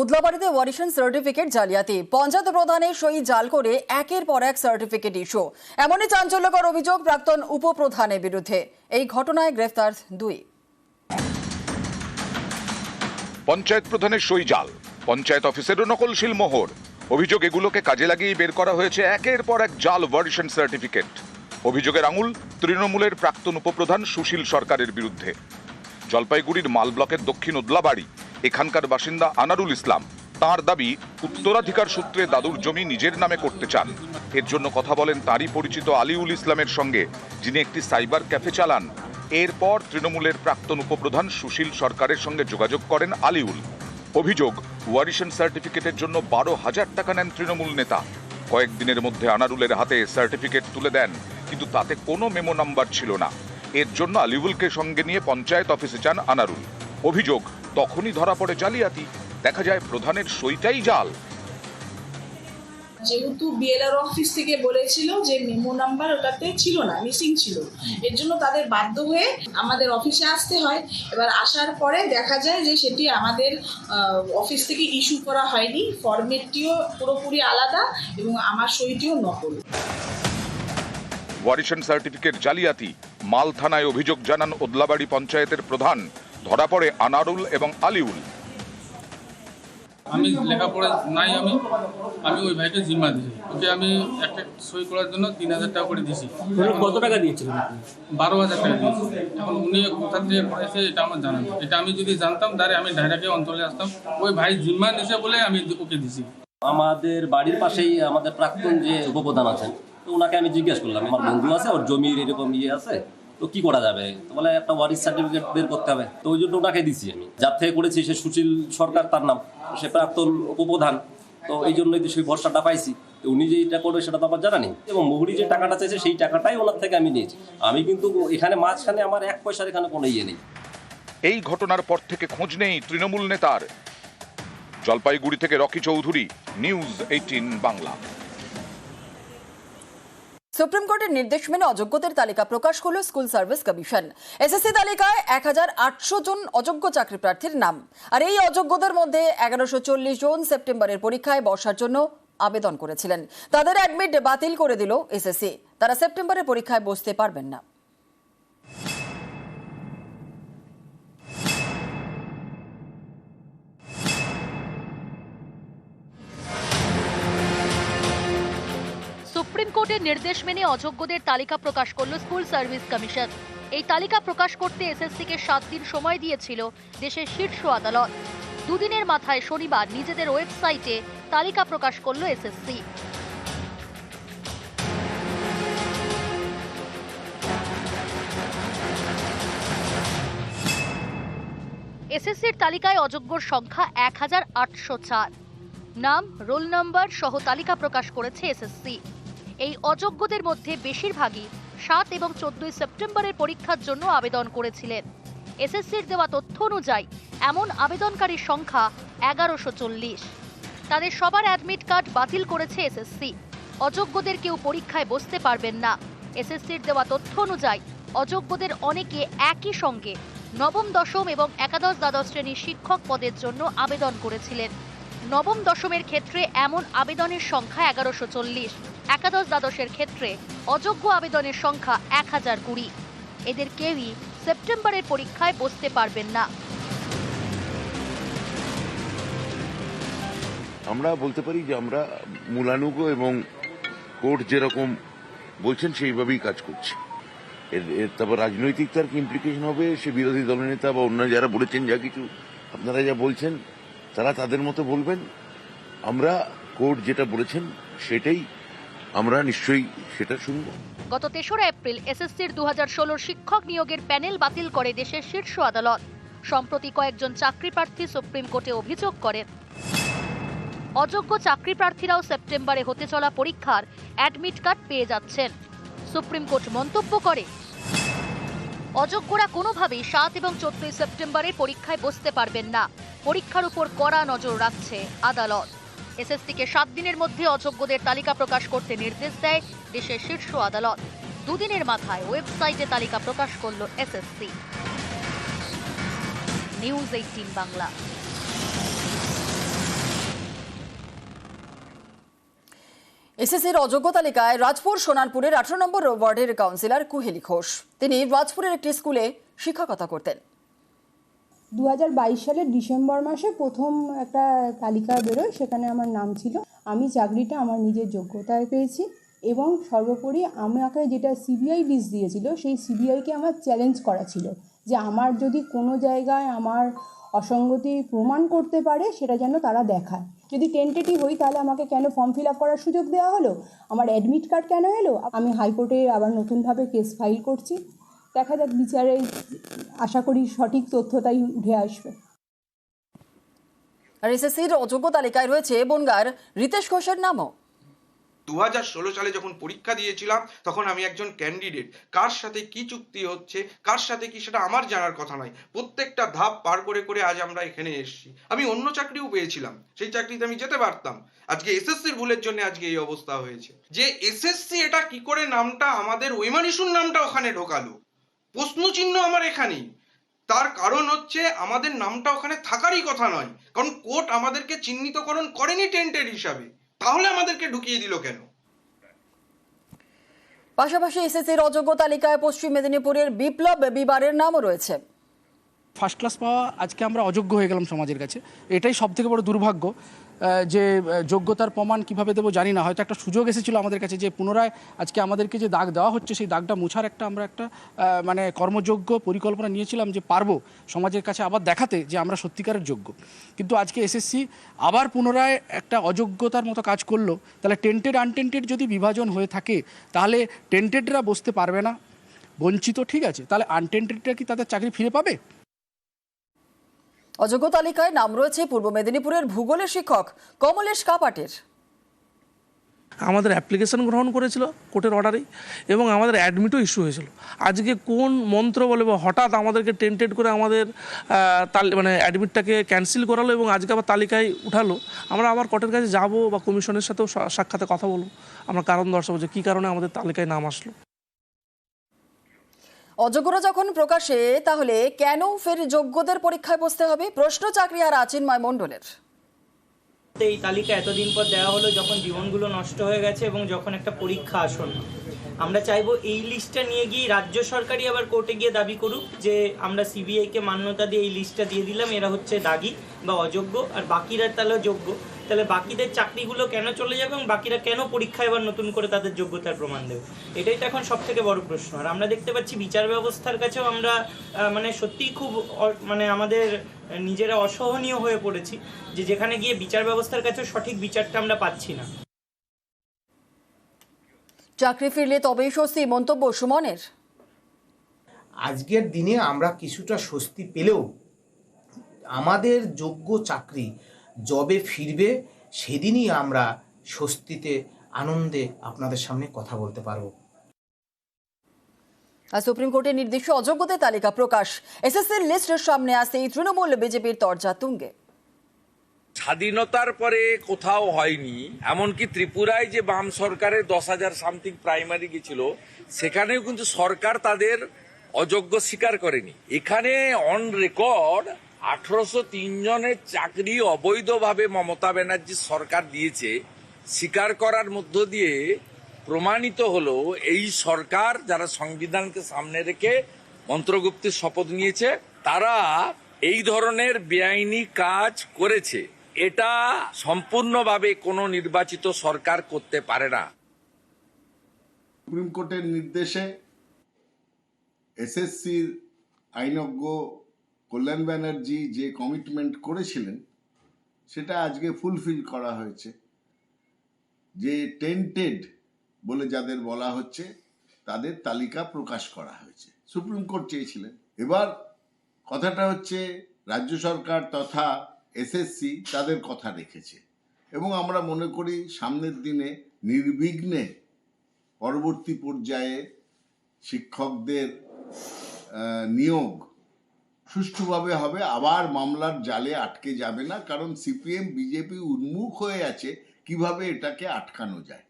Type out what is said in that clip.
উদলাবাড়িতে ওয়ারিশন certificate জালিয়াতি। পঞ্চায়েত প্রধানের সই জাল করে একের পর এক সার্টিফিকেট ইস্যু। এমনই চাঞ্চল্যকর অভিযোগ প্রাক্তন উপপ্রধানের বিরুদ্ধে। এই ঘটনায় গ্রেফতার দুই। পঞ্চায়েত প্রধানের সই জাল। পঞ্চায়েত অফিসেরও নকলশীল মোহর। অভিযোগ এগুলোকে কাজে লাগিয়ে বের করা হয়েছে একের পর এক জাল ভার্সন সার্টিফিকেট। অভিযোগের আঙুল তৃণমূলের প্রাক্তন উপপ্রধান সুশীল সরকারের বিরুদ্ধে। জলপাইগুড়ির মাল ব্লকের দক্ষিণ উদলাবাড়ি এখানকার বাসিন্দা আনারুল ইসলাম। তার দাবি, উত্তরাধিকার সূত্রে দাদুর জমি নিজের নামে করতে চান। এর জন্য কথা বলেন তারই পরিচিত আলিউল ইসলামের সঙ্গে, যিনি একটি সাইবার ক্যাফে চালান। এরপর তৃণমূলের প্রাক্তন উপপ্রধান সুশীল সরকারের সঙ্গে যোগাযোগ করেন আলিউল। অভিযোগ, ওয়ারিশন সার্টিফিকেটের জন্য বারো হাজার টাকা নেন তৃণমূল নেতা। কয়েকদিনের মধ্যে আনারুলের হাতে সার্টিফিকেট তুলে দেন, কিন্তু তাতে কোনো মেমো নাম্বার ছিল না। এর জন্য আলিউলকে সঙ্গে নিয়ে পঞ্চায়েত অফিসে যান আনারুল। অভিযোগ তখনই ধরা পড়ে জালিয়াতি। দেখা যায় প্রধানের সইটাই জাল। যেহেতু বিএলআর অফিস থেকে বলেছিল যে মেমো নাম্বার ওটাতে ছিল না মিসিং ছিল। এর জন্য তাদের বাধ্য হয়ে আমাদের অফিসে আসতে হয়। এবার আসার পরে দেখা যায় যে সেটি আমাদের অফিস থেকে ইস্যু করা হয়নি। ফরম্যাটটিও পুরোপুরি আলাদা এবং আমার সইটিও নকল। ওয়ারিশন সার্টিফিকেট জালিয়াতি। মাল থানায় অভিযোগ জানান ওদলাবাড়ি পঞ্চায়েতের প্রধান। ধরা পড়ে আনারুল এবং আলিউল। আমি লেখাপড়া নাই আমি আমি ওই ভাইকে জিম্মা দিয়েছি। ওকে আমি একটা সই করার জন্য তিন হাজার টাকা করে দিয়েছি। কত টাকা দিয়েছিলেন বারো হাজার টাকা দিয়েছি। এখন উনি কোথা থেকে করেছে এটা আমার জানা নেই। এটা আমি যদি জানতাম তাহলে আমি ডাইরেক্টে অঞ্চলে আসতাম। ওই ভাই জিম্মা নিছে বলে আমি ওকে দিছি আমাদের বাড়ির পাশেই আমাদের প্রাক্তন যে উপপ্রধান আছেন তো ওনাকে আমি জিজ্ঞেস করলাম আমার বন্ধু আছে ওর জমির এরকম ইয়ে আছে? তো কি করা যাবে? তো বলে একটা ওয়ারিস সার্টিফিকেট বের করতে হবে। তো ওই জন্য ওনাকে দিছি আমি। যার থেকে করেছি সে সুশীল সরকার, তার নাম। সে প্রাক্তন উপপ্রধান। তো এই জন্যই তো সেই ভরসাটা পাইছি। তো উনি যে এটা করবে সেটা তো আমার জানা নেই। এবং মুহুরি যে টাকাটা চাইছে সেই টাকাটাই ওনার থেকে আমি নিয়েছি। আমি কিন্তু এখানে মাঝখানে আমার এক পয়সার এখানে কোনো ইয়ে নেই। এই ঘটনার পর থেকে খোঁজ নেই তৃণমূল নেতার। জলপাইগুড়ি থেকে Rocky Chowdhury, news eighteen Bangla. Supreme কোর্টের নির্দেশ মেনে অযোগ্যদের তালিকা প্রকাশ করল স্কুল সার্ভিস কমিশন। এসএসসি তালিকায় এক হাজার আটশো জন অযোগ্য চাকরি প্রার্থীর নাম। আর এই অযোগ্যদের মধ্যে এগারোশো চল্লিশ জন সেপ্টেম্বরের পরীক্ষায় বসার জন্য আবেদন করেছিলেন। তাদের অ্যাডমিট বাতিল করে দিল এসএসসি তারা সেপ্টেম্বরের পরীক্ষায় বসতে পারবেন না। সুপ্রিম কোর্টের নির্দেশ মেনে অযোগ্যদের তালিকা প্রকাশ করল স্কুল সার্ভিস কমিশন। এই তালিকা প্রকাশ করতে এসএসসিকে সাত দিন সময় দিয়েছিল দেশের শীর্ষ আদালত। দুদিনের মাথায় শনিবার নিজেদের ওয়েবসাইটে তালিকা প্রকাশ করল এসএসসি। এসএসসির তালিকায় অযোগ্যর সংখ্যা এক হাজার আটশো চার। নাম, রোল নম্বর সহ তালিকা প্রকাশ করেছে এসএসসি। এই অযোগ্যদের মধ্যে বেশিরভাগই সাত এবং চোদ্দই সেপ্টেম্বরের পরীক্ষার জন্য আবেদন করেছিলেন। এসএসসির দেওয়া তথ্য অনুযায়ী, এমন আবেদনকারীর সংখ্যা এগারোশো চল্লিশ। তাদের সবার অ্যাডমিট কার্ড বাতিল করেছে এসএসসি। অযোগ্যদের কেউ পরীক্ষায় বসতে পারবেন না। এসএসসির দেওয়া তথ্য অনুযায়ী, অযোগ্যদের অনেকে একই সঙ্গে নবম, দশম এবং একাদশ, দ্বাদশ শ্রেণির শিক্ষক পদের জন্য আবেদন করেছিলেন। নবম, দশমের ক্ষেত্রে এমন আবেদনের সংখ্যা এগারোশো চল্লিশ। একাদশ দ্বাদশের ক্ষেত্রে অযোগ্য আবেদনের সংখ্যা এক হাজার কুড়ি। এদের কেউই সেপ্টেম্বরের পরীক্ষায় বসতে পারবেন না। আমরা বলতে পারি যে আমরা মূলানুগ এবং কোর্ট যেরকম বলছেন, সেইভাবেই কাজ করছি। এর তারপর রাজনৈতিক তার কি ইমপ্লিকেশন হবে? সে বিরোধী দলনেতা বা অন্য যারা বলেছেন, যা কিছু আপনারা যা বলছেন, তারা তাদের মতো বলবেন? আমরা কোর্ট যেটা বলেছেন, সেটাই আমরা নিশ্চয়ই সেটা শুনব। গত তেসরা এপ্রিল এসএসসির দু হাজার শিক্ষক নিয়োগের প্যানেল বাতিল করে দেশের শীর্ষ আদালত। সম্প্রতি কয়েকজন চাকরি প্রার্থী সুপ্রিম কোর্টে অভিযোগ করেন। অযোগ্য চাকরি প্রার্থীরাও সেপ্টেম্বরে হতে চলা পরীক্ষার অ্যাডমিট কার্ড পেয়ে যাচ্ছেন। সুপ্রিম কোর্ট মন্তব্য করে, অযোগ্যরা কোনোভাবেই সাত এবং চোদ্দই সেপ্টেম্বরে পরীক্ষায় বসতে পারবেন না। পরীক্ষার উপর কড়া নজর রাখছে আদালত। এসএসসিকে সাত দিনের মধ্যে অযোগ্যদের তালিকা প্রকাশ করতে নির্দেশ দেয় দেশের শীর্ষ আদালত। দুদিনের মাথায় ওয়েবসাইটে তালিকা প্রকাশ করল এসএসসি। News eighteen Bangla. এসএসসির অযোগ্য তালিকায় রাজপুর, সোনারপুরের আঠারো নম্বর ওয়ার্ডের কাউন্সিলর কুহেলি ঘোষ। তিনি রাজপুরের একটি স্কুলে শিক্ষকতা করতেন। দু হাজার বাইশ সালের ডিসেম্বর মাসে প্রথম একটা তালিকা বেরোয়, সেখানে আমার নাম ছিল। আমি চাকরিটা আমার নিজের যোগ্যতায় পেয়েছি এবং সর্বোপরি আমাকে যেটা সিবিআই লিস্ট দিয়েছিল, সেই সিবিআইকে আমার চ্যালেঞ্জ করা ছিল যে আমার যদি কোনো জায়গায় আমার অসঙ্গতি প্রমাণ করতে পারে, সেটা যেন তারা দেখায়। যদি টেন্টেটিভ হই, তাহলে আমাকে কেন ফর্ম ফিল আপ করার সুযোগ দেওয়া হলো? আমার অ্যাডমিট কার্ড কেন এলো? আমি হাইকোর্টে আবার নতুনভাবে কেস ফাইল করছি। দেখা যাক বিচারে আশা করি সঠিক তথ্যটাই উঠে আসবে। আর এসএসসির অযোগ্য তালিকায় রয়েছে বনগার রিতেশ ঘোষের নামও। দু হাজার ষোলো সালে যখন পরীক্ষা দিয়েছিলাম তখন আমি একজন ক্যান্ডিডেট। কার সাথে কি চুক্তি হচ্ছে কার সাথে কি সেটা আমার জানার কথা নয়। প্রত্যেকটা ধাপ পার করে করে আজ আমরা এখানে এসেছি। আমি অন্য চাকরিও পেয়েছিলাম সেই চাকরিতে আমি যেতে পারতাম। আজকে এসএসসির ভুলের জন্য আজকে এই অবস্থা হয়েছে। যে এসএসসি এটা কি করে নামটা আমাদের ওইমানিসুর নামটা ওখানে ঢোকালো। প্রশ্নচিহ্ন আমার এখানেই। তার কারণ হচ্ছে আমাদের নামটা ওখানে থাকারই কথা নয়। কারণ কোর্ট আমাদেরকে চিহ্নিতকরণ করেনি টেন্টের হিসাবে। তাহলে আমাদেরকে ঢুকিয়ে দিল কেন? পাশাপাশি এসএসসির অযোগ্য তালিকায় পশ্চিম মেদিনীপুরের বিপ্লব বিবারের নামও রয়েছে। ফার্স্ট ক্লাস পাওয়া আজকে আমরা অযোগ্য হয়ে গেলাম সমাজের কাছে। এটাই সব থেকে বড় দুর্ভাগ্য যে যোগ্যতার প্রমাণ কীভাবে দেবো জানি না। হয়তো একটা সুযোগ এসেছিল আমাদের কাছে যে পুনরায় আজকে আমাদেরকে যে দাগ দেওয়া হচ্ছে, সেই দাগটা মুছার একটা আমরা একটা মানে কর্মযোগ্য পরিকল্পনা নিয়েছিলাম যে পারব সমাজের কাছে আবার দেখাতে যে আমরা সত্যিকারের যোগ্য। কিন্তু আজকে এসএসসি আবার পুনরায় একটা অযোগ্যতার মতো কাজ করল, তাহলে টেন্টেড আনটেন্টেড যদি বিভাজন হয়ে থাকে, তাহলে টেন্টেডরা বসতে পারবে না। বঞ্চিত ঠিক আছে, তাহলে আনটেন্টেডরা কি তাদের চাকরি ফিরে পাবে? অযোগ্য তালিকায় নাম রয়েছে পূর্ব মেদিনীপুরের ভূগোলের শিক্ষক কমলেশ কাপাটের। আমাদের অ্যাপ্লিকেশন গ্রহণ করেছিল কোর্টের অর্ডারেই এবং আমাদের অ্যাডমিটও ইস্যু হয়েছিল। আজকে কোন মন্ত্র বলে বা হঠাৎ আমাদেরকে টেন্টেড করে আমাদের মানে অ্যাডমিটটাকে ক্যান্সেল করালো এবং আজকে আবার তালিকায় উঠালো, আমরা আবার কোর্টের কাছে যাব বা কমিশনের সাথেও সাক্ষাতে কথা বলব। আমরা কারণ দর্শাবো যে কী কারণে আমাদের তালিকায় নাম আসলো। অযোগ্যরা যখন প্রকাশে, তাহলে কেন ফের যোগ্যদের পরীক্ষায় বসতে হবে? প্রশ্ন চাকরি আর আচিন্ময় মণ্ডলের এই তালিকা এতদিন পর দেওয়া হলো যখন জীবনগুলো নষ্ট হয়ে গেছে এবং যখন একটা পরীক্ষা আসন্ন। আমরা চাইব এই লিস্টটা নিয়ে গিয়ে রাজ্য সরকারই আবার কোর্টে গিয়ে দাবি করুক যে আমরা সিবিআইকে মান্যতা দিয়ে এই লিস্টটা দিয়ে দিলাম, এরা হচ্ছে দাগি বা অযোগ্য, আর বাকিরা তাহলে যোগ্য তাহলে বাকিদের চাকরিগুলো কেন চলে যাবে এবং বাকিরা কেন পরীক্ষায় এবার নতুন করে তাদের যোগ্যতার প্রমাণ দেবে? এটাই তো এখন সব থেকে বড় প্রশ্ন। আর আমরা দেখতে পাচ্ছি বিচার ব্যবস্থার কাছেও আমরা মানে সত্যিই খুব মানে আমাদের নিজেরা অসহনীয় হয়ে পড়েছি যে যেখানে গিয়ে বিচার ব্যবস্থার কাছেও সঠিক বিচারটা আমরা পাচ্ছি না। চাকরি ফিরলে তবেই স্বস্তি মন্তব্য সুমনের। আজকের দিনে আমরা কিছুটা স্বস্তি পেলেও আমাদের যোগ্য চাকরি জবে ফিরবে সেদিনই আমরা স্বস্তিতে আনন্দে আপনাদের সামনে কথা বলতে পারব। আর সুপ্রিম কোর্টের নির্দিষ্ট অযোগ্যদের তালিকা প্রকাশ। এসএসসির লিস্টের সামনে আসতেই তৃণমূল বিজেপির তরজা তুঙ্গে। স্বাধীনতার পরে কোথাও হয়নি, এমনকি ত্রিপুরায় যে বাম সরকারের দশ হাজার সামথিং প্রাইমারি গেছিল, সেখানেও কিন্তু সরকার তাদের অযোগ্য স্বীকার করেনি। এখানে অন রেকর্ড আঠারোশো তিন জনের চাকরি অবৈধভাবে মমতা ব্যানার্জির সরকার দিয়েছে, স্বীকার করার মধ্য দিয়ে প্রমাণিত হলো এই সরকার যারা সংবিধানকে সামনে রেখে মন্ত্রগুপ্তের শপথ নিয়েছে, তারা এই ধরনের বেআইনি কাজ করেছে। এটা সম্পূর্ণভাবে কোনো নির্বাচিত সরকার করতে পারে না। সুপ্রিম কোর্টের নির্দেশে এসএসসির আইনজ্ঞ কল্যাণ ব্যানার্জি যে কমিটমেন্ট করেছিলেন, সেটা আজকে ফুলফিল করা হয়েছে। যে টেন্টেড বলে যাদের বলা হচ্ছে, তাদের তালিকা প্রকাশ করা হয়েছে। সুপ্রিম কোর্ট চেয়েছিলেন। এবার কথাটা হচ্ছে, রাজ্য সরকার তথা এসএসসি তাদের কথা রেখেছে। এবং আমরা মনে করি সামনের দিনে নির্বিঘ্নে পরবর্তী পর্যায়ে শিক্ষকদের নিয়োগ সুষ্ঠুভাবে হবে। আবার মামলার জালে আটকে যাবে না, কারণ সিপিএম, বিজেপি উন্মুখ হয়ে আছে। কীভাবে এটাকে আটকানো যায়?